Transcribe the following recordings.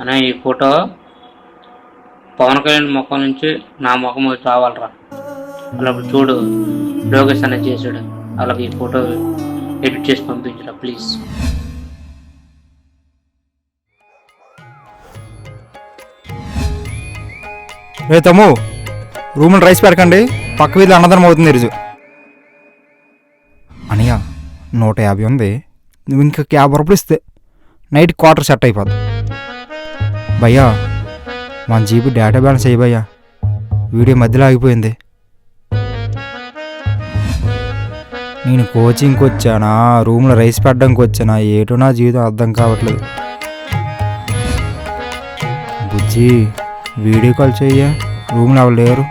అనే ఈ ఫోటో పవన్ కళ్యాణ్ ముఖం నుంచి నా ముఖం వచ్చి రావాలరా. చూడు లోకేష్ అనేది చేసాడు అలాగే ఈ ఫోటో ఎడిట్ చేసి పంపించరా ప్లీజ్ రే తమ్ము రూమ్లో రైస్ పెరకండి. పక్క వీధి అన్నదానం అవుతుంది ఈరోజు. అనియా నూట యాభై ఉంది. నువ్వు ఇంకా యాభై రూపాయలు ఇస్తే నైట్ క్వార్టర్ సెట్ అయిపోద్ది. భయ్యా మన జీబీ డేటా బ్యాలెన్స్ అయ్యి భయ్యా వీడియో మధ్యలో ఆగిపోయింది. నేను కోచింగ్కి వచ్చానా రూమ్లో రైస్ పెట్టడానికి వచ్చానా ఏటో నా జీవితం అర్థం కావట్లేదు. బుజ్జి వీడియో కాల్ చెయ్య రూమ్లో ఎవరు లేరు?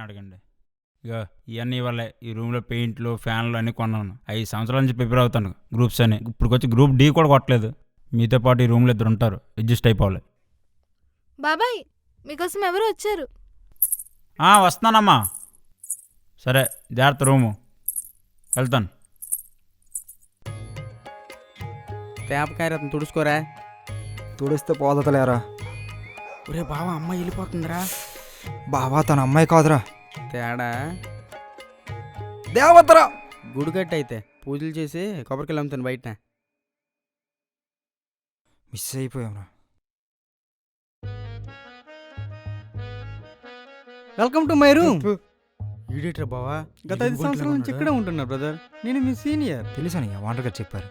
ఇవన్నీ అడగండి. ఇక ఇవన్నీ వల్లే ఈ రూమ్లో పెయింట్లు ఫ్యాన్లు అన్నీ కొన్నాను. ఐదు సంవత్సరాల నుంచి ప్రిపేర్ అవుతాను గ్రూప్స్ అని ఇప్పుడు వచ్చి గ్రూప్ డి కూడా కొట్టలేదు. మీతో పాటు ఈ రూమ్లో ఇద్దరు ఉంటారు. అడ్జస్ట్ అయిపోవాలి. బాబాయ్ మీకోసం ఎవరు వచ్చారు. ఆ, వస్తున్నానమ్మా సరే జాగ్రత్త రూము. వెళ్తాను. తేపకాయ రత్నం తుడుచుకోరా? తుడిస్తే పోదతలేరా ఒరే బావ అమ్మ వెళ్ళిపోతుందిరా. బావా తన అమ్మాయి కాదురా. తేడా? దేవతరా! గుడి కట్టు అయితే పూజలు చేసి కొబ్బరికాయలు అమ్ముతాను బయట మిస్ అయిపోయావురా వెల్కమ్ టు మై రూమ్. ఈడేట్రా బావా? గత ఐదు సంవత్సరాల నుంచి ఇక్కడే ఉంటున్నా బ్రదర్. నేను మీ సీనియర్. తెలుసని వాంటర్ గారు చెప్పారు.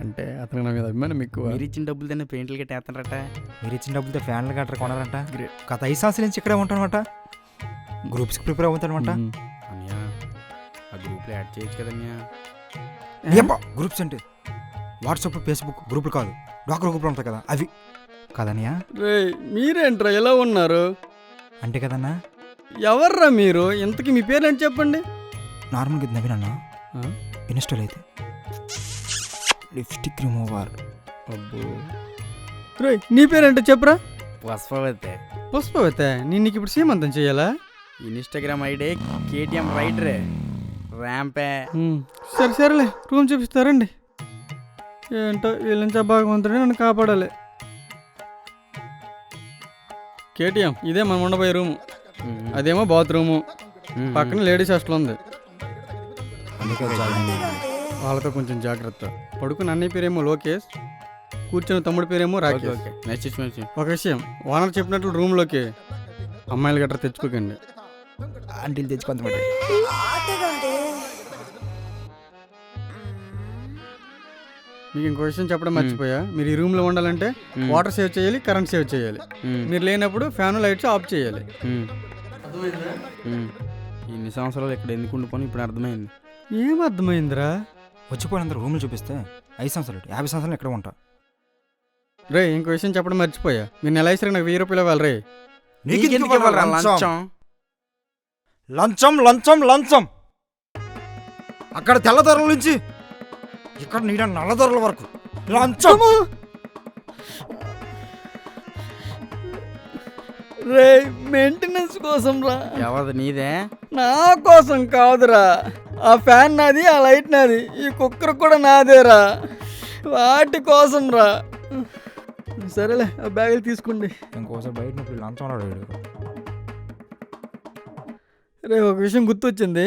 అంటే అతను నా మీద అభిమానం ఎక్కువ. మీరు ఇచ్చిన డబ్బులు తిన్న పెయింట్లు గట్ట వేస్తారట మీరు ఇచ్చిన డబ్బులతో ఫ్యాన్లు గట్రా కొనారంట. Great. గత ఐదు సంవత్సరాల నుంచి ఇక్కడే ఉంటానమాట గ్రూప్స్కి ప్రిపేర్ అవుతానమాట. అన్యా ఆ గ్రూప్లో యాడ్ చేయొచ్చు కదన్యా ఏబ్బా గ్రూప్స్ అంటే? వాట్సాప్ ఫేస్బుక్ గ్రూపులు కాదు. డాక్టర్ గ్రూపులు ఉంటాయి కదా అవి. కదనియా రేయ్ మీరేంట్రా ఎలా ఉన్నారు? అంటే కదన్నా? ఎవర్రా మీరు? ఇంతకి మీ పేరు ఏంటి చెప్పండి? నార్మల్గా ఇది నవీన్ అన్న? ఇన్స్టాల్ అయితే. లిప్స్టిక్ రిమూవర్ అబ్బో. రేయ్ నీ పేరేంటో చెప్పురా? పుష్పవతే. పుష్పవతే? నేను నీకు ఇప్పుడు సీమంతం చేయాలా ఇన్స్టాగ్రామ్ ఐడి కేటీఎం రైడరే ర్యాంపే. సరే సరేలే. రూమ్ చూపిస్తారండి ఏంటో వీళ్ళ నుంచి ఆ భగవంతుడే నన్ను కాపాడాలి. కేటీఎం ఇదే మనం ఉండబోయే రూము. అదేమో బాత్రూము. పక్కన లేడీస్ హాస్టల్ ఉంది. అందుకే. వాళ్ళతో కొంచెం జాగ్రత్త. పడుకున్న అన్నయ్య పేరేమో లోకేష్ కూర్చున్న తమ్ముడి పేరేమో రాకేష్. ఓకే నెక్స్ట్ మంచి ఒక విషయం ఓనర్ చెప్పినట్లు రూమ్లోకి అమ్మాయిలు గట్రా తెచ్చుకోకండి. ఆంటీలు తెచ్చుకుంటామంటే మీకు ఇంకో విషయం చెప్పడం మర్చిపోయా? మీరు ఈ రూమ్లో ఉండాలంటే వాటర్ సేవ్ చేయాలి కరెంట్ సేవ్ చేయాలి. మీరు లేనప్పుడు ఫ్యాన్ లైట్స్ ఆఫ్ చేయాలి. ఇన్ని సంవత్సరాలు ఇక్కడ ఎందుకు ఉండిపోయి ఇప్పుడు అర్థమైంది. ఏం అర్థమైందిరా? వచ్చిపోయినంత రూములు చూపిస్తే ఐదు సంవత్సరాలు యాభై సంవత్సరాలు ఇక్కడ ఉంటా. రే ఇంకో విషయం చెప్పడం మర్చిపోయా. మీరు నెల ఇస్తే నాకు వెయ్యి రూపాయలు ఇవ్వాలి రే. నీకెందుకు ఇవ్వాలిరా లంచం? లంచం? లంచం లంచం అక్కడ తెల్లదొరల నుంచి ఇక్కడ నీడ నల్లదొరల వరకు. లంచం. రే మెయింటెనెన్స్ కోసం రా. ఎవరిది నీదే? నా కోసం కాదురా. ఆ ఫ్యాన్ నాది ఆ లైట్ నాది ఈ కుక్కర్ కూడా నాదేరా. వాటి కోసం రా. సరేలే ఆ బ్యాగులు తీసుకోండి. ఇంకోసారి బయట నొప్పి లంచం అన్నాడు రే ఒక విషయం గుర్తొచ్చింది.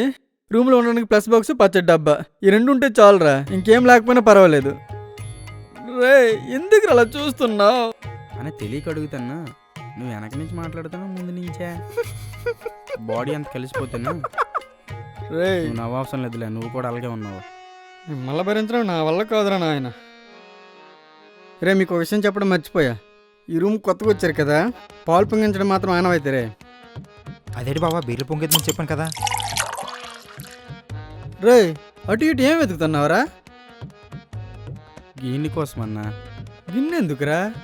రూమ్లో ఉండడానికి ప్లస్ బాక్స్ పచ్చడి డబ్బా. ఈ రెండు ఉంటే చాలురా ఇంకేం లేకపోయినా పర్వాలేదు. రే ఎందుకు అలా చూస్తున్నావు? అని తెలియక అడుగుతాను నువ్వు వెనక నుంచి మాట్లాడుతున్నావు ముందు నుంచే. బాడీ అంత కలిసిపోతున్నా. రే నువ్వు లేదులే నువ్వు కూడా అలాగే ఉన్నావు. మళ్ళీ భరించడం నా వల్ల కాదురా నాయన. రే మీకు ఒక విషయం చెప్పడం మర్చిపోయా. ఈ రూమ్ కొత్తగా వచ్చారు కదా పాలు పొంగించడం మాత్రం ఆనవైతే రే. అదేంటి బాబా బీర్లు పొంగేదని చెప్పాను కదా. రే అటు ఇటు ఏం వెతుకుతున్నావురా? గీని కోసమన్నా. గిన్నెందుకురా?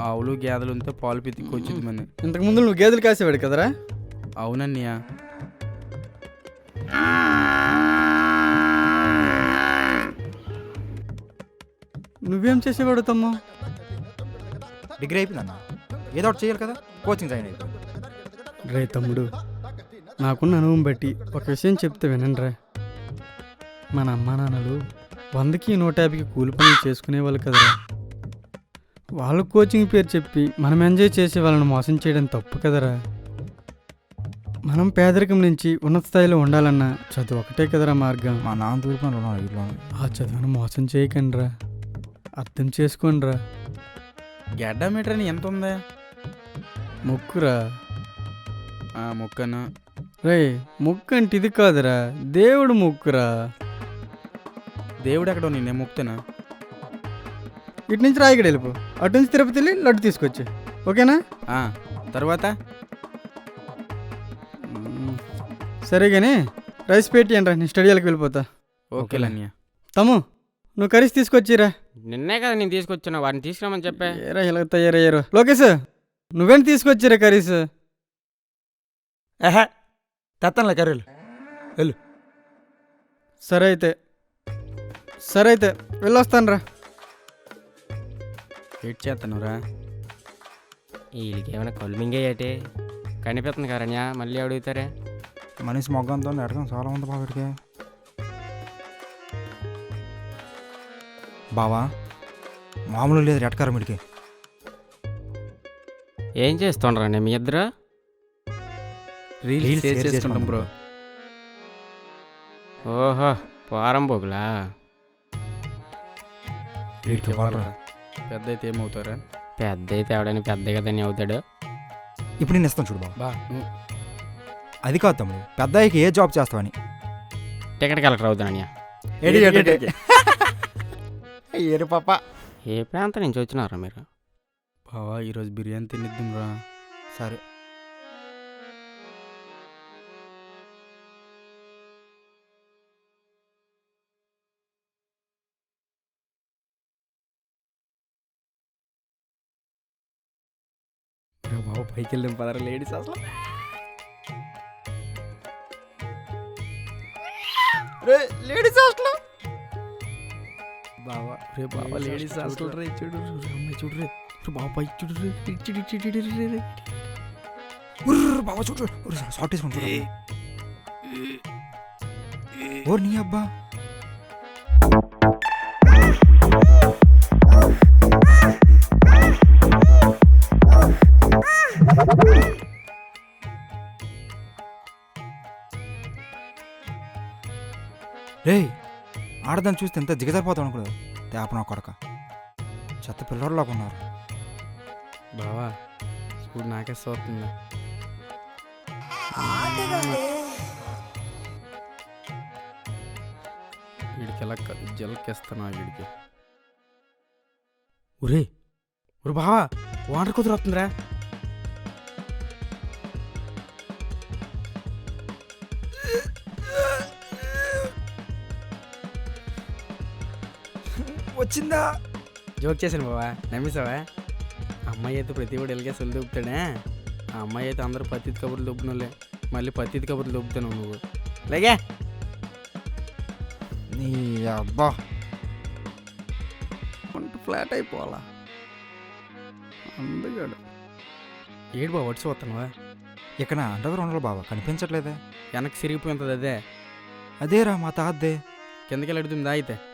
ఆవులు గేదెలు ఉంటే పాలు పితికొచ్చింది మన. ఇంతకు ముందు నువ్వు గేదెలు కాసేవాడు కదరా? అవునన్నయ్య. నువ్వేం చేసేవాడు తమ్ము? డిగ్రీ అయిపోయిందన్న. ఏదో ఒకటి చేయాలి కదా? కోచింగ్ జాయిన్ అయిపోయింది. రే తమ్ముడు నాకున్న అనుభవం బట్టి ఒక విషయం చెప్తే వినండిరా. మన అమ్మా నాన్నలు వందకి నూట యాభైకి కూలి పనులు చేసుకునేవాళ్ళు కదరా. వాళ్ళ కోచింగ్ పేరు చెప్పి మనం ఎంజాయ్ చేసే వాళ్ళని మోసం చేయడం తప్పు కదరా. మనం పేదరికం నుంచి ఉన్నత స్థాయిలో ఉండాలన్నా చదువు ఒకటే కదరా మార్గం. మా నాన్న తూర్పున ఆ చదువును మోసం చేయకండిరా. అర్థం చేసుకోండిరా. గడ్డ మీటర్ అని ఎంత ఉందా మొక్కురా. ఆ, మొక్కను. రే మొక్కు అంటే ఇది కాదురా. దేవుడు మొక్కురా. దేవుడు ఎక్కడ నేను మొక్కుతాను? ఇటు నుంచి రాయగడ వెళ్ళిపో అటు నుంచి తిరుపతి వెళ్ళి లడ్డు తీసుకొచ్చి ఓకేనా? ఆ, తర్వాత? సరే కానీ రైస్ పెట్టి అంటారా నేను స్టడీలకు వెళ్ళిపోతా. ఓకే అన్నయ్య తమ్ము నువ్వు కర్రీస్ తీసుకొచ్చిరా? నిన్నే కదా నేను తీసుకొచ్చిన వాడిని తీసుకురామని చెప్పే. ఏరా ఇలా తయారయ్యారు. లోకేష్ నువ్వేం తీసుకొచ్చిరా కర్రీస్? ఏహే తెత్తానులే కర్రీలు. సరే అయితే. సరే అయితే వెళ్ళొస్తాను రా వెయిట్ చేస్తాను రా వీళ్ళకి ఏమైనా కళ్ళు మింగేయటే కనిపిస్తుంది కరణ్య మళ్ళీ అడుగుతారే? మనిషి మొగ్గంతో నెడకం చాలా ఉంది బాబు వీడికి బావా మామూలు లేదు రెట్కారం వీడికి ఏం చేస్తుండ్రా మీ ఇద్దరు రీల్స్ షేర్ చేసుకుంటాం బ్రో ఓహో పోరం బొగులా. పెద్ద అయితే ఏమవుతారా పెద్ద అయితే ఎవడని పెద్ద కదని అవుతాడు ఇప్పుడు నేను ఇస్తాను చూడు బాబు బా అది కాదు తమ్ముడు. పెద్ద అయ్యాక ఏ జాబ్ చేస్తావని. టికెట్ కలెక్టర్ అవుతానయ్య ఏడి. ఏరు పాప. ఏ ప్రాంతం నుంచి వచ్చినారా మీరు? బావా ఈరోజు బిర్యానీ తినిద్దాం రా సరే బావ పైకి వెళ్ళాం పదరా లేడీస్ అసలు. Ladies hostel? బావా రే బావా లేడీస్ హాస్టల్ రే చూడు రే అమ్మాయి చూడు రే రే బావ పైకి చూడు రే రే, రే. బాబా చూడు షార్ట్ వేసుకుని చూడు ఓ నీ అబ్బా. రే ఆడదాన్ని చూస్తే ఎంత దిగజారిపోతాం అనుకోలేదు తేపన కొడక. చెత్త పిల్లర్లాగా ఉన్నారు. బావా చూడు నాకే సోతుంది వీడికి ఎలా జలకేస్తాను వీడికి. ఒరే ఒరే బావా వాటర్ కుదురుతుందిరా వచ్చిందా జోక్ చేశాను బావా నమ్మేసావా? అమ్మాయి అయితే ప్రతి వాడు ఎలాగే సొల్లు దొబ్బుతాడే. ఆ అమ్మాయి అయితే అందరూ పత్తితి కబుర్లు దొబ్బునోలే మళ్ళీ పత్తితి కబుర్లు దొబ్బుతాను నువ్వు. లేగే. నీ అబ్బా. ఫ్లాట్ అయిపోవాలా? అందగాడు ఏడు బావ వచ్చి వస్తానువా ఇక్కడ అండర్ ఉండాలి బాబా కనిపించట్లేదే. వెనక్కి సిరిగిపోతుంది అదే. అదేరా మా తాతదే. కిందకి వెళ్ళడుతుందా అయితే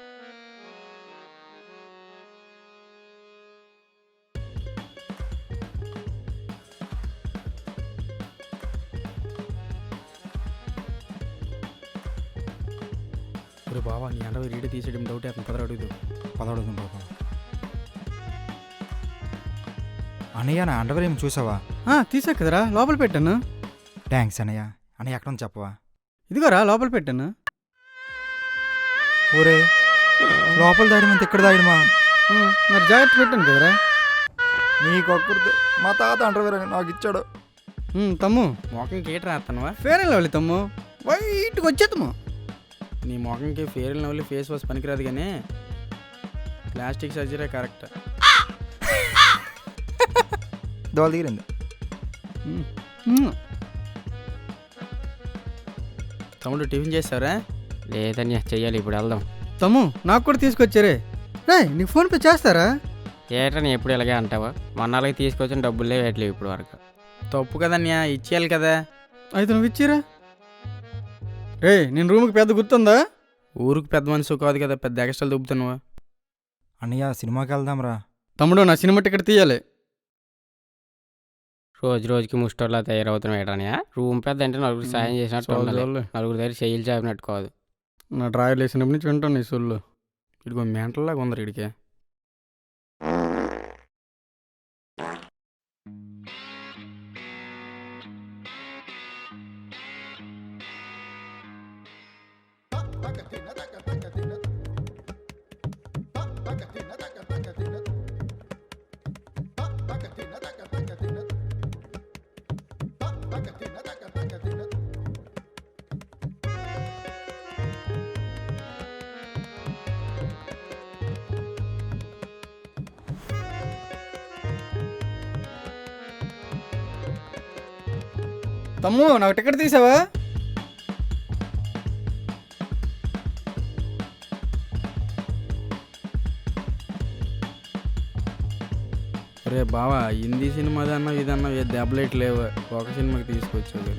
తీసేయడం డౌట్ అవుతుంది పదరా అడుగుదు పదవడుతుంది బాబా అన్నయ్య నా అండర్ ఏమి చూసావా? ఆ, తీసా కదరా. లోపల పెట్టాను. థ్యాంక్స్ అన్నయ్య. అన్నయ్య ఎక్కడ ఉంది చెప్పవా? ఇదిగోరా లోపల పెట్టాను. ఊరే లోపల దాయడం ఇక్కడ దాయడమా ఆ, మరి జాగ్రత్త పెట్టాను కదరా. నీకొక్కరితో మా తాత అండర్వేర్ నాకు ఇచ్చాడు. ఉమ్, తమ్ము. మోకంకి ఏటి రాస్తానువా ఫేర్ అండ్ లవ్లీ తమ్ము. వైట్గా వచ్చేద్దాము నీ మొఖంకి ఫేర్ లవ్లీ ఫేస్ వాష్ పనికిరాదు కానీ ప్లాస్టిక్ సర్జరీ కరెక్ట్ దోల తీరింది. తమ్ముడు టిఫిన్ చేస్తారా లేదన్య చెయ్యాలి ఇప్పుడు వెళ్దాం. తమ్ము నాకు కూడా తీసుకొచ్చారే. రే నీకు ఫోన్పే చేస్తారా? ఏటని ఎప్పుడు ఇలాగే అంటావా? మొన్నలకి తీసుకొచ్చిన డబ్బులే వేయట్లేవు ఇప్పుడు వరకు? తప్పు కదన్యా ఇచ్చేయాలి కదా. అయితే నువ్వు ఇచ్చిరా? రే నేను రూమ్కి పెద్ద గుర్తుందా? ఊరికి పెద్ద మనిషి కాదు కదా పెద్ద ఎక్స్ట్రాలు దుబ్బుతున్నావా? అన్నయ్య సినిమాకి వెళ్దాంరా. తమ్ముడు నా సినిమా టికెట్ తీయాలి. రోజు రోజుకి ముస్టోర్లా తయారవుతున్నాం ఏటనియా రూమ్ పెద్ద అంటే నలుగురు సాయం చేసినట్టు చాలు, ఉండాలి చాలు. నలుగురు దగ్గర చెయ్యిలు చాపినట్టు కాదు. నా డ్రాయర్ వేసినప్పటి నుంచి వింటాను ఈ సొల్లు ఇదిగో మెంటల్లాగా ఉందరు ఇడికే. తమ్ము నాకు టికెట్ తీసావా రే బావా హిందీ సినిమాది అన్నా ఇదన్నా ఏ దెబ్బలేట్ లేవు. ఒక సినిమాకి తీసుకొచ్చావు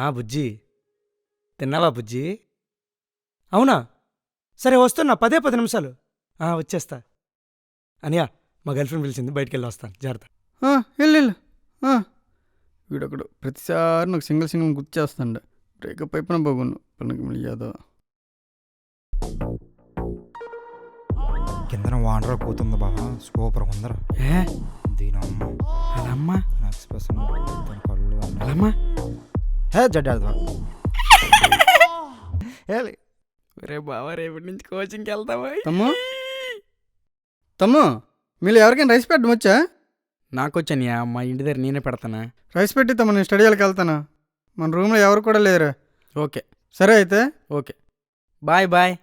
ఆ బుజ్జి. తిన్నావా బుజ్జి? అవునా? సరే వస్తున్నా. పదే పది నిమిషాలు. ఆ, వచ్చేస్తా. అనియా మా గర్ల్ ఫ్రెండ్ పిలిచింది. బయటికి వెళ్ళి వస్తాను. జాగ్రత్త. ఆ, వెళ్ళు. వీడొకడు ప్రతిసారి నాకు సింగిల్ సింగిల్ గుర్తు చేస్తాడు. బ్రేకప్ అయిపోయినా బాగుండు. పిల్లకి మళ్ళీ యాదో. కిందన వానరా కూతుంది బాబా సూపర్ ఉందరా. ఏ? దీని అమ్మ కళ్ళు అన్నీ. అలమ్మా? హే జడ్డా ఏలే రే బావా రేపటి నుంచి కోచింగ్కి వెళ్తావా? తమ్ము. తమ్ము మీరు ఎవరికైనా రైస్ పెట్టడం వచ్చా? నాకు వచ్చానియా మా ఇంటి దగ్గర నేనే పెడతానా. రైస్ పెట్టి తమ్ము నేను స్టడీ వాళ్ళకి వెళ్తాను? మన రూమ్లో ఎవరు కూడా లేరు. ఓకే. సరే అయితే. ఓకే. Bye bye.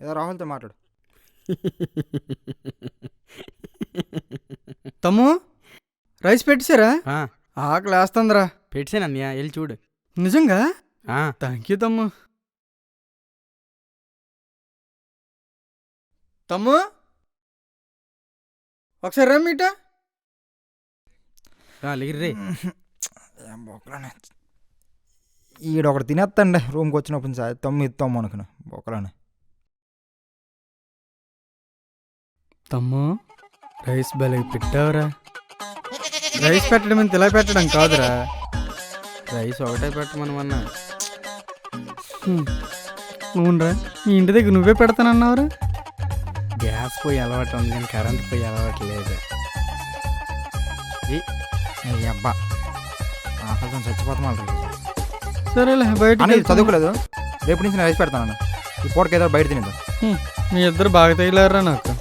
ఏదో రాహుల్తో మాట్లాడు. తమ్ము రైస్ పెట్టేశారా? ఆకలి వేస్తుందిరా పెట్టాను అన్నయ్య వెళ్ళి చూడు. నిజంగా? థ్యాంక్ యూ తమ్ము. తమ్ము? ఒకసారి రమ్మీట బొక్కలనే. ఈడొకటి తినేస్తాండి రూమ్కి వచ్చినప్పుడు తొమ్మిది తొమ్మిది అనుకున్నా. బొక్కలని. తమ్ము రైస్ బలకి పెట్టావురా? రైస్ పెట్టడం ఇంత ఇలా పెట్టడం కాదురా. రైస్ ఒకటే పెట్టమనమన్నా అవునరా మీ ఇంటి దగ్గర నువ్వే పెడతానన్నావురా? గ్యాస్ పోయి అలవాటు ఉంది కానీ కరెంట్ పోయి అలవాటు లేదు. అబ్బా ఆకలితో చచ్చిపోతాం వాళ్ళు సరేలే బయట చదువుకోలేదు? రేపు నుంచి నేను రైస్ పెడతాను ఈ పూటకి ఏదో బయట తినేద్దాం. మీ ఇద్దరు బాగా తగిలారా నాకు?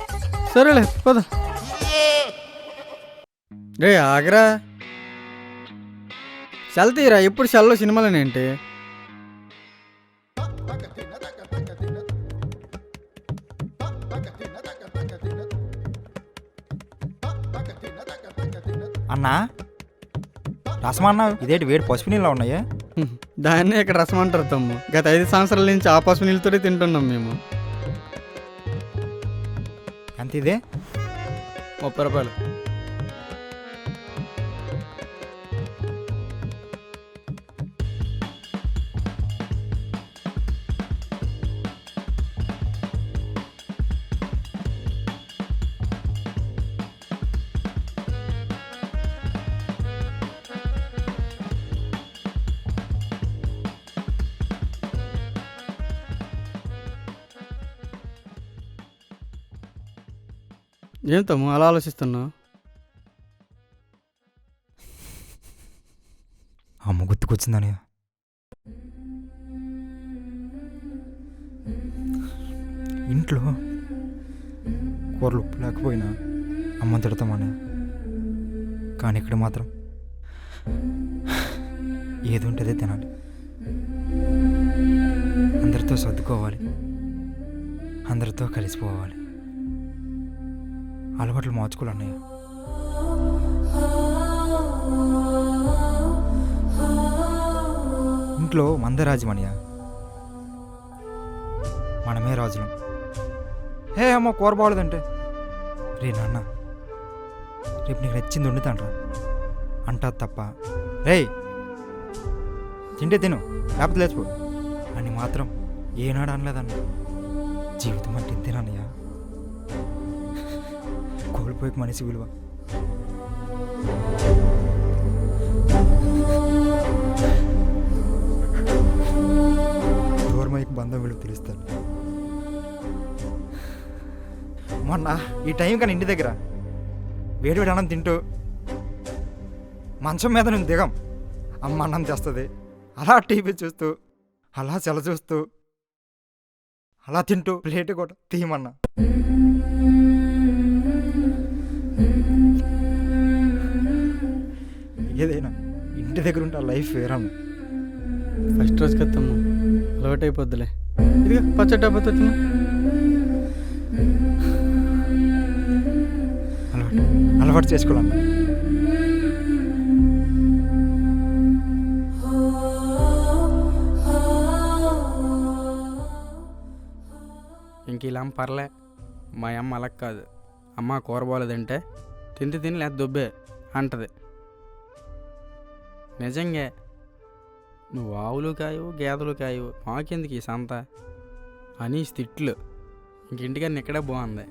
సరేలే పద. రే ఆగరా. సెల్ తీరా ఎప్పుడు సెల్లో సినిమాలేనేంటి? అన్నా రసం అన్నావు ఇదేంటి వేడి పసుపు నీళ్ళ ఉన్నాయా? దాన్నే ఇక్కడ రసం అంటారు తమ్ము. గత ఐదు సంవత్సరాల నుంచి ఆ పసుపు నీళ్ళతోనే తింటున్నాం మేము. ఎంత ఇదే ముప్పై రూపాయలు. ఏం తమ్ము అలా ఆలోచిస్తున్నా అమ్మ గుర్తుకొచ్చిందని ఇంట్లో కూరలు ఉప్పు లేకపోయినా అమ్మ తిడతామని కానీ ఇక్కడ మాత్రం ఏది ఉంటుందో తినాలి. అందరితో సర్దుకోవాలి. అందరితో కలిసిపోవాలి. అలవాట్లు మార్చుకోవాలన్నయ్య. ఇంట్లో మందే మనమే రాజులం. హే అమ్మ కూర బాగలేదంటే? రే నాన్న రేపు నీకు నచ్చింది వండుతానరా. అంటా తప్ప. రే తింటే తిను లేకపోతే లేచిపో. అని మాత్రం ఏనాడు అనలేదన్న. జీవితం అంటే ఇంతేనన్నయ్య కోల్పోయే మనిషి విలువ. దూరమైకి బంధం విలువ తెలుస్తాను. మొన్న ఈ టైం కానీ ఇంటి దగ్గర వేడి వేడి అన్నం తింటూ మంచం మీద నేను దిగం. అమ్మ అన్నం తెస్తుంది. అలా టీవీ చూస్తూ అలా చెల చూస్తూ అలా తింటూ ప్లేట్ కూడా తీయమన్నా. ఏదైనా ఇంటి దగ్గర ఉంటే ఆ లైఫ్ వేరన్న ఫస్ట్ రోజు అలవాటు అయిపోద్దిలే ఇదిగా పచ్చడి డబ్బా తిన్నా అలవాటు అలవాటు చేసుకోవాలన్నా ఇంక ఇలా పర్లే. మా అమ్మ అలా కాదు అమ్మ కూర బాగోలేదంటే తిండి తిని లేదా దుబ్బే అంటది. నిజంగా నువ్వు ఆవులు కాయవు గేదెలు కాయవు మాకెందుకు ఈ సంత? అని తిట్లు. ఇంక ఇంటికన్నా ఇక్కడే బాగుంది